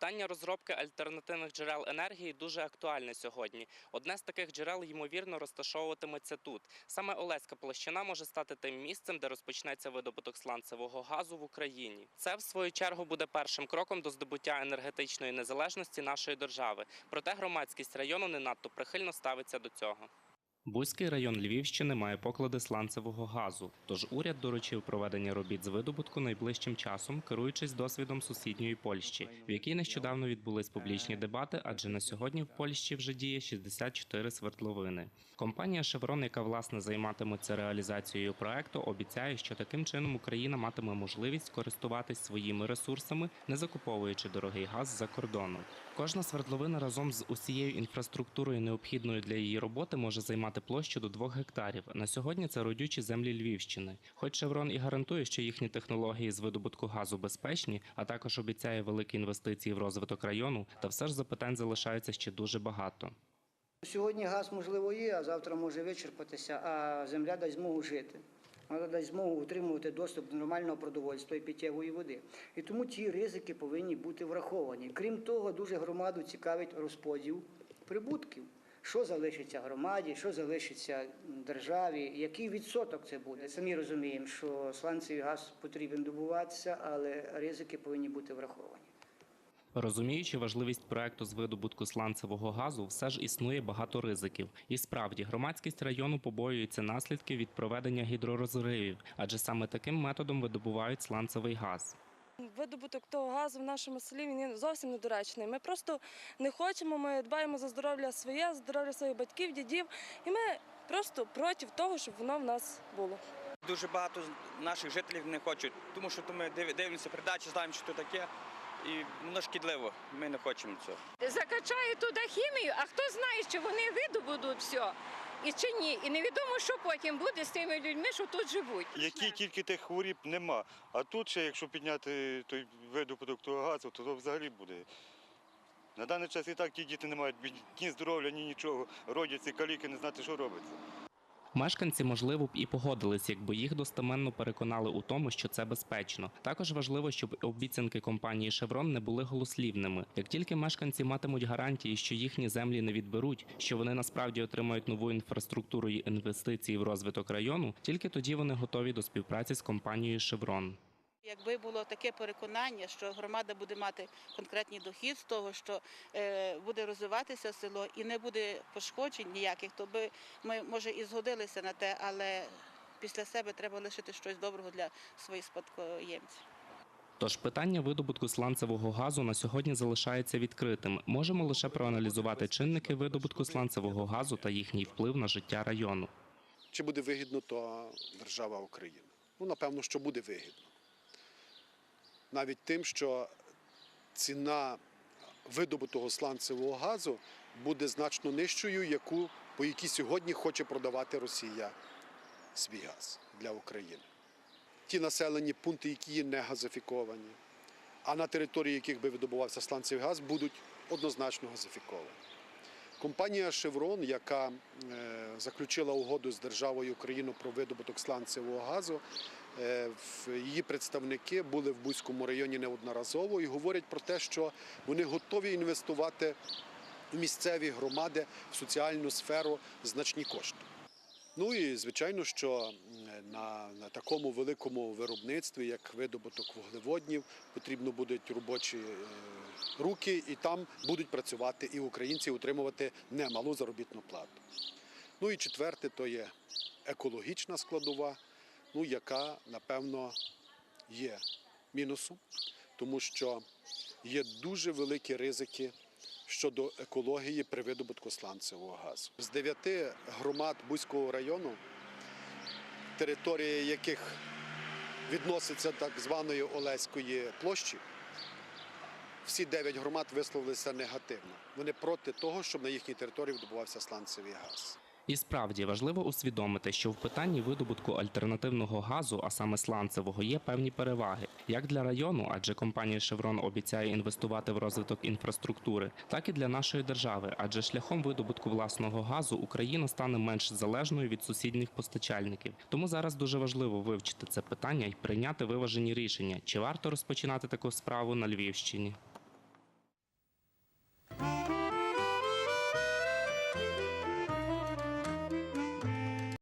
Питання розробки альтернативних джерел енергії дуже актуальне сьогодні. Одне з таких джерел ймовірно розташовуватиметься тут. Саме Олеська площина може стати тим місцем, де розпочнеться видобуток сланцевого газу в Україні. Це в свою чергу буде першим кроком до здобуття енергетичної незалежності нашої держави. Проте громадськість району не надто прихильно ставиться до цього. Бузький район Львівщини має поклади сланцевого газу, тож уряд доручив проведення робіт з видобутку найближчим часом, керуючись досвідом сусідньої Польщі, в якій нещодавно відбулись публічні дебати, адже на сьогодні в Польщі вже діє 64 свердловини. Компанія Chevron, яка власне займатиметься реалізацією проекту, обіцяє, що таким чином Україна матиме можливість користуватись своїми ресурсами, не закуповуючи дорогий газ за кордоном. Кожна свердловина разом з усією інфраструктурою, необхідною для її роботи, може займати площу до 2 гектарів. На сьогодні це родючі землі Львівщини. Хоч Шеврон і гарантує, що їхні технології з видобутку газу безпечні, а також обіцяє великі інвестиції в розвиток району, та все ж запитань залишається ще дуже багато. Сьогодні газ, можливо, є, а завтра може вичерпатися, а земля дасть змогу жити. Вона дасть змогу утримувати доступ до нормального продовольства і питтєвої води. І тому ті ризики повинні бути враховані. Крім того, дуже громаду цікавить розподіл прибутків. Що залишиться громаді, що залишиться державі, який відсоток це буде. Самі розуміємо, що сланцевий газ потрібен добуватися, але ризики повинні бути враховані. Розуміючи важливість проекту з видобутку сланцевого газу, все ж існує багато ризиків. І справді громадськість району побоюється наслідків від проведення гідророзривів, адже саме таким методом видобувають сланцевий газ. Видобуток того газу в нашому селі він зовсім недоречний. Ми просто не хочемо, ми дбаємо за здоров'я своє, здоров'я своїх батьків, дідів, і ми просто проти того, щоб воно в нас було. Дуже багато наших жителів не хочуть, тому що то ми дивимося передачі, знаємо, що це таке, і воно шкідливо. Ми не хочемо цього. закачають туди хімію, а хто знає, що вони видобудуть все і чи ні. І невідомо, що потім буде з тими людьми, що тут живуть. Які тільки тих хворіб нема. А тут ще, якщо підняти той видобуток того газу, то, то взагалі буде. На даний час і так ті діти не мають ні здоров'я, ні нічого. Родяться каліки, не знати, що робиться. Мешканці, можливо, б і погодились, якби їх достеменно переконали у тому, що це безпечно. Також важливо, щоб обіцянки компанії Шеврон не були голослівними. Як тільки мешканці матимуть гарантії, що їхні землі не відберуть, що вони насправді отримають нову інфраструктуру і інвестиції в розвиток району, тільки тоді вони готові до співпраці з компанією Шеврон. Якби було таке переконання, що громада буде мати конкретний дохід з того, що е, буде розвиватися село і не буде пошкоджень ніяких, то би ми може і згодилися на те, але після себе треба лишити щось доброго для своїх спадкоємців. Тож питання видобутку сланцевого газу на сьогодні залишається відкритим. Можемо лише проаналізувати чинники видобутку сланцевого газу та їхній вплив на життя району. Чи буде вигідно, то держава Україна. Ну, напевно, що буде вигідно. Навіть тим, що ціна видобутого сланцевого газу буде значно нижчою, яку, по якій сьогодні хоче продавати Росія свій газ для України. Ті населені пункти, які є не газифіковані, а на території яких би видобувався сланцевий газ, будуть однозначно газифіковані. Компанія Chevron, яка е, заключила угоду з державою Україну про видобуток сланцевого газу, її представники були в Бузькому районі неодноразово і говорять про те, що вони готові інвестувати в місцеві громади в соціальну сферу значні кошти. Ну і звичайно, що на, на такому великому виробництві, як видобуток вуглеводнів, потрібно будуть робочі е, руки, і там будуть працювати і українці отримувати немалу заробітну плату. Ну і четверте, то є екологічна складова, ну яка напевно є мінусом, тому що є дуже великі ризики щодо екології при видобутку сланцевого газу. З дев'яти громад Бузького району, територія яких відноситься так званої Олеської площі, всі дев'ять громад висловилися негативно. Вони проти того, щоб на їхній території видобувався сланцевий газ. І справді важливо усвідомити, що в питанні видобутку альтернативного газу, а саме сланцевого, є певні переваги як для району, адже компанія Chevron обіцяє інвестувати в розвиток інфраструктури, так і для нашої держави, адже шляхом видобутку власного газу Україна стане менш залежною від сусідніх постачальників. Тому зараз дуже важливо вивчити це питання і прийняти виважені рішення, чи варто розпочинати таку справу на Львівщині.